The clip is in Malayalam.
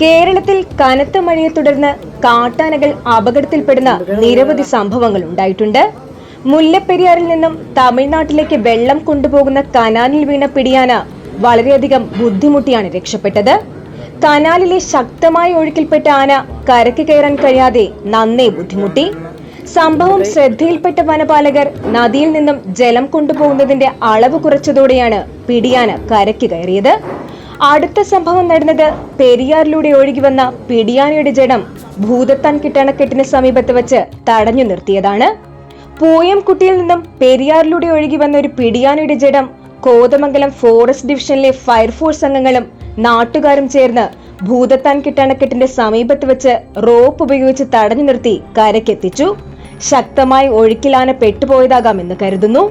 കേരളത്തിൽ കനത്ത മഴയെ തുടർന്ന് കാട്ടാനകൾ അപകടത്തിൽപ്പെടുന്ന നിരവധി സംഭവങ്ങൾ ഉണ്ടായിട്ടുണ്ട്. മുല്ലപ്പെരിയാറിൽ നിന്നും തമിഴ്നാട്ടിലേക്ക് വെള്ളം കൊണ്ടുപോകുന്ന കനാലിൽ വീണ പിടിയാന വളരെയധികം ബുദ്ധിമുട്ടിയാണ് രക്ഷപ്പെട്ടത്. കനാലിലെ ശക്തമായ ഒഴുക്കിൽപ്പെട്ട ആന കരക്ക് കയറാൻ കഴിയാതെ നന്നേ ബുദ്ധിമുട്ടി. സംഭവം ശ്രദ്ധയിൽപ്പെട്ട വനപാലകർ നദിയിൽ നിന്നും ജലം കൊണ്ടുപോകുന്നതിന്റെ അളവ് കുറച്ചതോടെയാണ് പിടിയാന കരക്ക് കയറിയത്. അടുത്ത സംഭവം നടന്നത് പെരിയാറിലൂടെ ഒഴുകി വന്ന പിടിയാനയുടെ ജഡം ഭൂതത്താൻ കിട്ടണക്കെട്ടിന് സമീപത്ത് വെച്ച് തടഞ്ഞു നിർത്തിയതാണ്. പൂയംകുട്ടിയിൽ നിന്നും പെരിയാറിലൂടെ ഒഴുകി വന്ന ഒരു പിടിയാനയുടെ ജഡം കോതമംഗലം ഫോറസ്റ്റ് ഡിവിഷനിലെ ഫയർഫോഴ്സ് അംഗങ്ങളും നാട്ടുകാരും ചേർന്ന് ഭൂതത്താൻ കിട്ടണക്കെട്ടിന്റെ സമീപത്ത് വെച്ച് റോപ്പ് ഉപയോഗിച്ച് തടഞ്ഞു നിർത്തി കരക്കെത്തിച്ചു ശക്തമായി ഒഴുക്കിലാന പെട്ടുപോയതാകാമെന്ന് കരുതുന്നു.